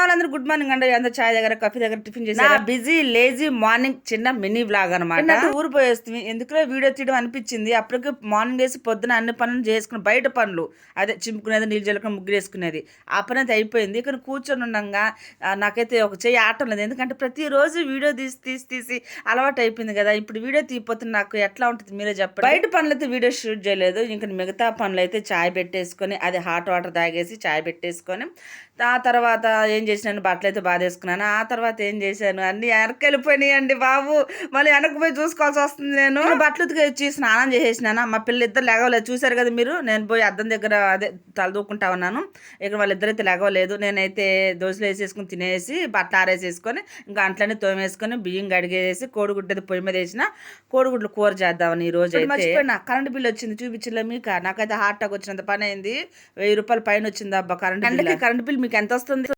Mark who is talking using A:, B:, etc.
A: వాళ్ళందరూ good morning అండి. అందరూ చాయ్ దగ్గర కాఫీ దగ్గర టిఫిన్ చేసి బిజీ లేజీ మార్నింగ్ చిన్న మినీ బ్లాగ్ అనమాట ఊరు పోయేస్తుంది ఎందుకులో వీడియో తీయడం అనిపించింది? అప్పటికి మార్నింగ్ వేసి పొద్దున అన్ని పనులు చేసుకుని బయట పనులు. అదే చింపుకునేది నీళ్ళు జల్లుకుని ముగ్గురు వేసుకునేది. ఆ పని అయితే అయిపోయింది. కానీ కూర్చొని ఉండగా నాకైతే ఒక చెయ్యి ఆటం లేదు. ఎందుకంటే ప్రతిరోజు వీడియో తీసి తీసి తీసి అలవాటు అయిపోయింది కదా. ఇప్పుడు వీడియో తీయపోతే నాకు ఎట్లా ఉంటుంది? మీరే చెప్పండి. బయట పనులు అయితే వీడియో షూట్ చేయలేదు. ఇంకా మిగతా పనులు అయితే చాయ్ పెట్టేసుకొని అది హాట్ వాటర్ తాగేసి చాయ్ పెట్టేసుకొని ఆ తర్వాత ఏం చేసినాను బట్టలు అయితే బాధేసుకున్నాను. ఆ తర్వాత ఏం చేశాను? అన్ని వెనక్కి వెళ్ళిపోయినాయండి బాబు. మళ్ళీ వెనక్కి పోయి చూసుకోవాల్సి వస్తుంది నేను. బట్టలు ఉతికి వచ్చి స్నానం చేసేసినాను. మా పిల్లలు ఇద్దరు లేగవలేదు. చూశారు కదా మీరు? నేను పోయి అద్దం దగ్గర అదే తలదూకుంటా ఉన్నాను. ఇక్కడ వాళ్ళిద్దరైతే లేగవలేదు. నేనైతే దోశలు వేసేసుకుని తినేసి బట్టలు ఆరేసేసుకొని ఇంకా అంట్లనే తోమేసుకొని బియ్యం గడిగేసి కోడిగుడ్డది పొయ్యి మీద వేసిన కోడిగుడ్లు కూర చేద్దామని ఈ రోజు మర్చిపోయినా. కరెంట్ బిల్ వచ్చింది చూపించలే మీకు? నాకైతే హార్ట్ అటాక్ వచ్చినంత పని అయింది. వెయ్యి రూపాయల పైన వచ్చింది అబ్బా కరెంట్ బిల్ కరెంట్ బిల్ మీకు ఎంత వస్తుంది?